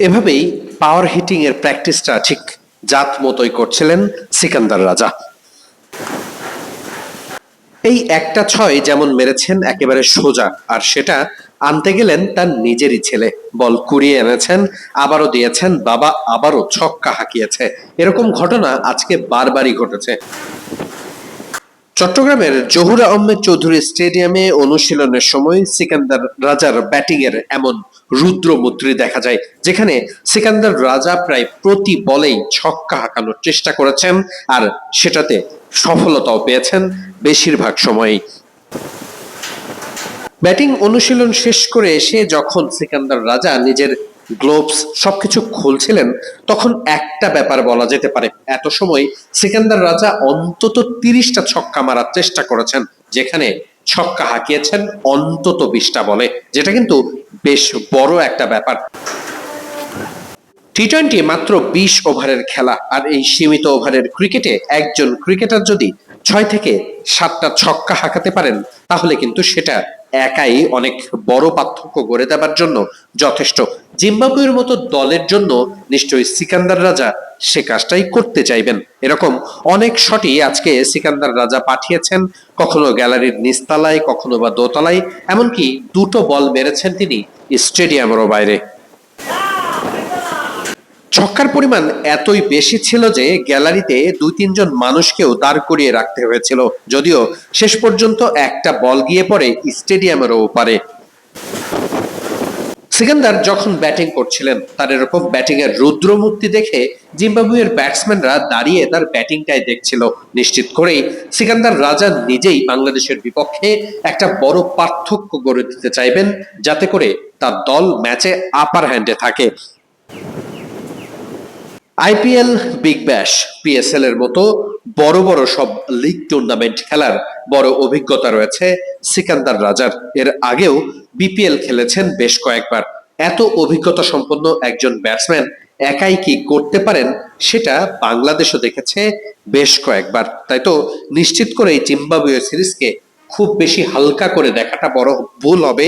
এভাবেই পাওয়ার হিটিং এর প্র্যাকটিসটা ঠিক জাত মতোই করছিলেন সিকান্দার রাজা। এই একটা ছয় যেমন মেরেছেন একেবারে সোজা, আর সেটা আনতে গেলেন তার নিজেরই ছেলে। বল কুড়িয়ে এনেছেন, আবারও দিয়েছেন, বাবা আবারও ছক্কা হাঁকিয়েছে। এরকম ঘটনা আজকে বারবারই ঘটেছে। চট্টগ্রামের জহুর আহমেদ চৌধুরী স্টেডিয়ামে অনুশীলনের সময় সিকান্দার রাজার ব্যাটিং এর এমন রুদ্রমূর্তি দেখা যায়, যেখানে সিকান্দার রাজা প্রায় প্রতি বলেই ছক্কা হাঁকানোর চেষ্টা করেছেন আর সেটাতে সফলতাও পেয়েছেন বেশিরভাগ সময়ই। ব্যাটিং অনুশীলন শেষ করে এসে যখন সিকান্দার রাজা নিজের গ্লোভস সবকিছু খুলছিলেন, তখন একটা ব্যাপার বলা যেতে পারে। এত সময় সিকান্দার রাজা অন্তত তিরিশটা ছক্কা মারার চেষ্টা করেছেন, যেখানে ছক্কা হাঁকিয়েছেন অন্তত বিশটা বলে, যেটা কিন্তু বেশ বড় একটা ব্যাপার। টি টোয়েন্টি মাত্র বিশ ওভারের খেলা, আর এই সীমিত ওভারের ক্রিকেটে একজন ক্রিকেটার যদি ছয় থেকে সাতটা ছক্কা হাঁকাতে পারেন, তাহলে কিন্তু সেটা একাই অনেক বড় পার্থক্য গড়ে দেবার জন্য যথেষ্ট। জিম্বাবুয়ের মতো দলের জন্য নিশ্চয়ই সিকান্দার রাজা সে কাজটাই করতে চাইবেন। এরকম অনেক শটই আজকে সিকান্দার রাজা পাঠিয়েছেন। কখনো গ্যালারির নিস্তালায় কখনো বা দোতলায়। এমনকি দুটো বল মেরেছেন তিনি স্টেডিয়ামেরও বাইরে। ছক্কার পরিমাণ এতই বেশি ছিল যে গ্যালারিতে দুই তিনজন মানুষকেও দাঁড় করিয়ে রাখতে হয়েছিল। যদিও শেষ পর্যন্ত একটা বল গিয়ে পড়ে স্টেডিয়ামেরও পারে সিকান্দার যখন ব্যাটিং করছিলেন, তার এরকম ব্যাটিং এর রুদ্রমূর্তি দেখে জিম্বাবুয়ের ব্যাটসম্যানরা দাঁড়িয়ে তার ব্যাটিংটাই দেখছিল। নিশ্চিত করেই সিকান্দার রাজা নিজেই বাংলাদেশের বিপক্ষে একটা বড় পার্থক্য গড়ে দিতে চাইবেন, যাতে করে তার দল ম্যাচে আপার হ্যান্ডে থাকে। আইপিএল, বিগ ব্যাশ, পিএসএল এর মতো বড় বড় সব লিগ টুর্নামেন্ট খেলার বড় অভিজ্ঞতা রয়েছে সিকান্দার রাজার। এর আগেও বিপিএল খেলেছেন বেশ কয়েকবার। এত অভিজ্ঞতা সম্পন্ন একজন ব্যাটসম্যান একাই কি করতে পারেন সেটা বাংলাদেশও দেখেছে বেশ কয়েকবার। তাই তো নিশ্চিত করেই জিম্বাবুয়ে সিরিজকে খুব বেশি হালকা করে দেখাটা বড় ভুল হবে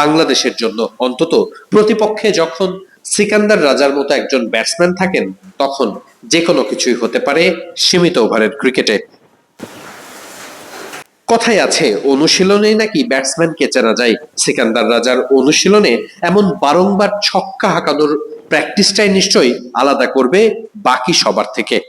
বাংলাদেশের জন্য। অন্তত প্রতিপক্ষে যখন সিকান্দার রাজার মতো একজন ব্যাটসম্যান থাকেন, তখন যে কোনো কিছুই হতে পারে সীমিত ওভারের ক্রিকেটে। কথায় আছে, অনুশীলনেই নাকি ব্যাটসম্যানকে চেনা যায়। সিকান্দার রাজার অনুশীলনে এমন বারংবার ছক্কা হাঁকানোর প্র্যাকটিসটাই নিশ্চয়ই আলাদা করবে বাকি সবার থেকে।